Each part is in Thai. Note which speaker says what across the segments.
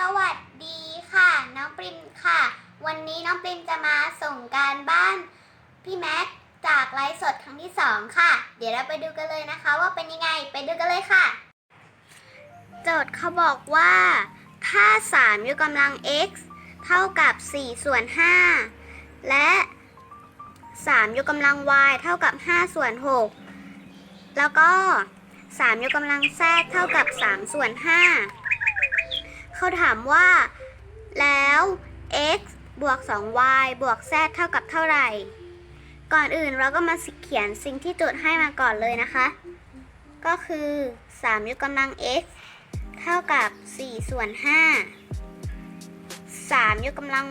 Speaker 1: สวัสดีค่ะ น้องปริมค่ะ วันนี้น้องปริมจะมาส่งการบ้านพี่แม็กจากไลฟ์สดครั้งที่สองค่ะ เดี๋ยวเราไปดูกันเลยนะคะ ว่าเป็นยังไงไปดูกันเลยค่ะ โจทย์เขาบอกว่า ถ้า 3 ยกกำลัง x เท่ากับ 4 ส่วน 5 และ 3 ยกกำลัง y เท่ากับ 5 ส่วน 6 แล้วก็ 3 ยกกำลัง z เท่ากับ 3 ส่วน 5 เขาถามว่า แล้ว x บวก 2y บวก z เท่ากับเท่าไหร่ ก่อนอื่นเราก็มาเขียนสิ่งที่โจทย์ให้มาก่อนเลยนะคะ ก็คือ 3 ยกกำลัง x เท่ากับ 4 ส่วน 5 3 ยกกำลัง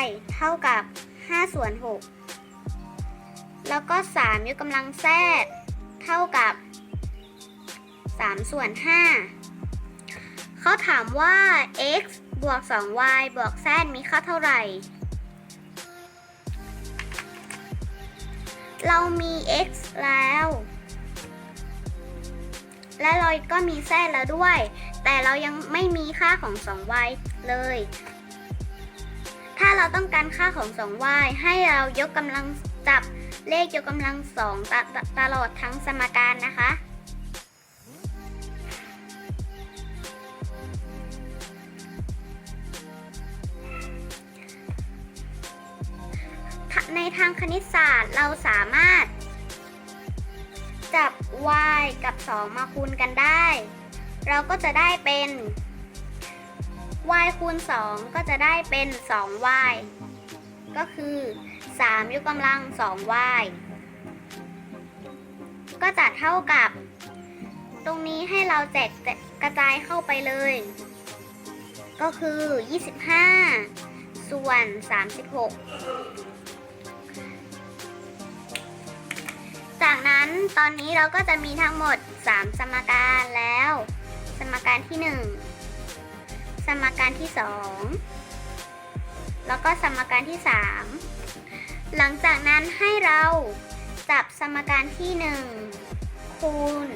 Speaker 1: y เท่ากับ 5 ส่วน 6 แล้วก็ 3 ยกกำลัง z เท่ากับ 3 ส่วน 5 เขาถามว่า x บวก 2y บวก z มีค่าเท่าไหร่ เรามี x แล้ว และเราก็มี z แล้วด้วย แต่เรายังไม่มีค่าของ 2y เลย ถ้าเราต้องการค่าของ 2y ให้เรายกกำลังจับเลขยกกำลังสองตตตลอดทั้งสมการนะคะ ทางคณิตศาสตร์เราสามารถ จับ y กับ 2 มาคูณกันได้ เราก็จะได้เป็น y คูณ 2 ก็จะได้เป็น 2y ก็คือ 3 ยกกำลัง 2y ก็จะเท่ากับ ตรงนี้ให้เราแจกกระจายเข้าไปเลย ก็คือ 25 ส่วน 36 จากนั้นตอนนี้เราก็จะมีทั้งหมด 3 สมการแล้ว สมการที่ 1 สมการที่ 2 แล้วก็สมการที่ 3 หลังจากนั้นให้เราจับสมการที่ 1 คูณ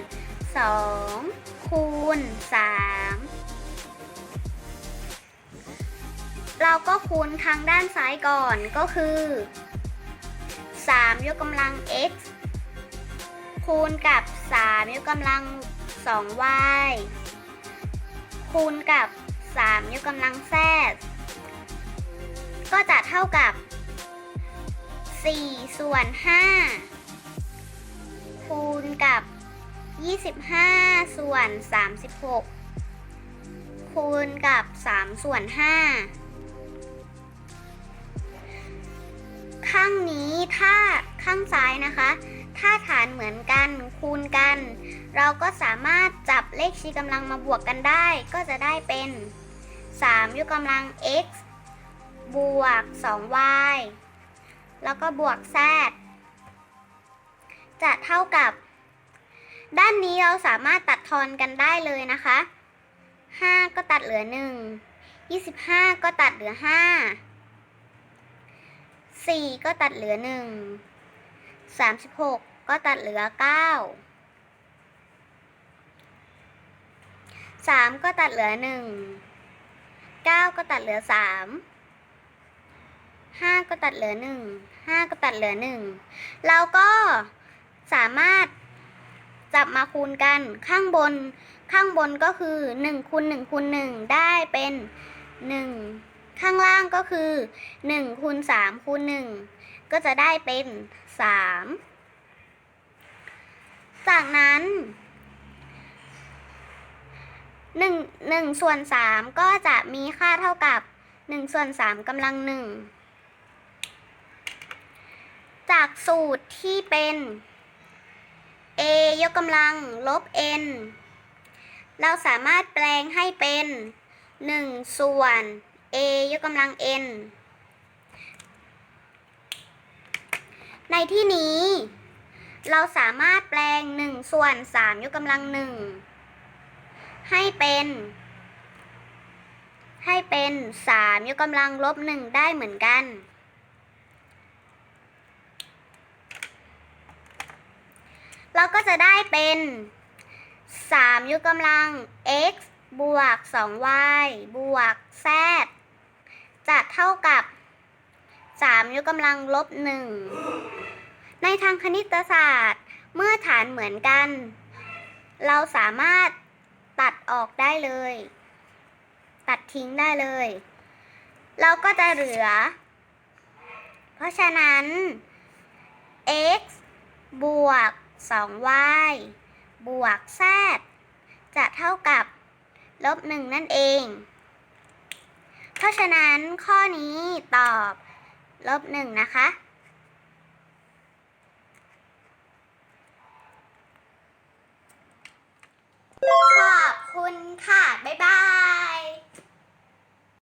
Speaker 1: 2 คูณ 3 เราก็คูณทางด้านซ้ายก่อนก็คือ 3 ยกกำลัง x คูณกับ 3 ยกกำลัง 2y คูณกับ 3 ยกกำลัง z ก็จะเท่ากับ 4 ส่วน 5 คูณกับ 25 ส่วน 36 คูณกับ 3 ส่วน 5 ข้างนี้ถ้าข้างซ้ายนะคะ ถ้าฐานเหมือนกัน คูณกัน เราก็สามารถจับเลขชี้กำลังมาบวกกันได้ ก็จะได้เป็น 3 ยกกำลัง x บวก 2y แล้วก็บวก z จะเท่ากับ ด้านนี้เราสามารถตัดทอนกันได้เลยนะคะ 5 ก็ตัดเหลือ 1 25 ก็ตัดเหลือ 5 4 ก็ตัดเหลือ 1 36 ก็ตัดเหลือ 9 3 ก็ตัดเหลือ 1 9 ก็ตัดเหลือ 3 5 ก็ตัดเหลือ 1 5 ก็ตัดเหลือ 1 เราก็สามารถจับมาคูณกันข้างบน ข้างบนก็คือ1คูณ1คูณ1ได้เป็น 1 ข้างล่างก็คือ1คูณ3คูณ1ก็จะได้เป็น 3 จากนั้น1 1ส่วน3ก็จะมีค่าเท่ากับ1ส่วน3กำลัง1จากสูตรที่เป็น a ยกกำลังลบ n เราสามารถแปลงให้เป็น 1 ส่วน a ยกกำลัง n ในที่นี้ เราสามารถแปลง 1 ส่วน 3 ยกกำลัง1ให้เป็น ให้เป็น 3 ยกกำลังลบ 1 ได้เหมือนกัน เราก็จะได้เป็น 3 ยกกำลัง x บวก 2y บวก z จะเท่ากับ 3 ยกกำลังลบ 1 ในทางคณิตศาสตร์ เมื่อฐานเหมือนกัน เราสามารถตัดออกได้เลย ตัดทิ้งได้เลย เราก็จะเหลือ เพราะฉะนั้น x บวก 2y บวก z จะเท่ากับลบ 1 นั่นเอง เพราะฉะนั้นข้อนี้ตอบลบ 1 นะคะ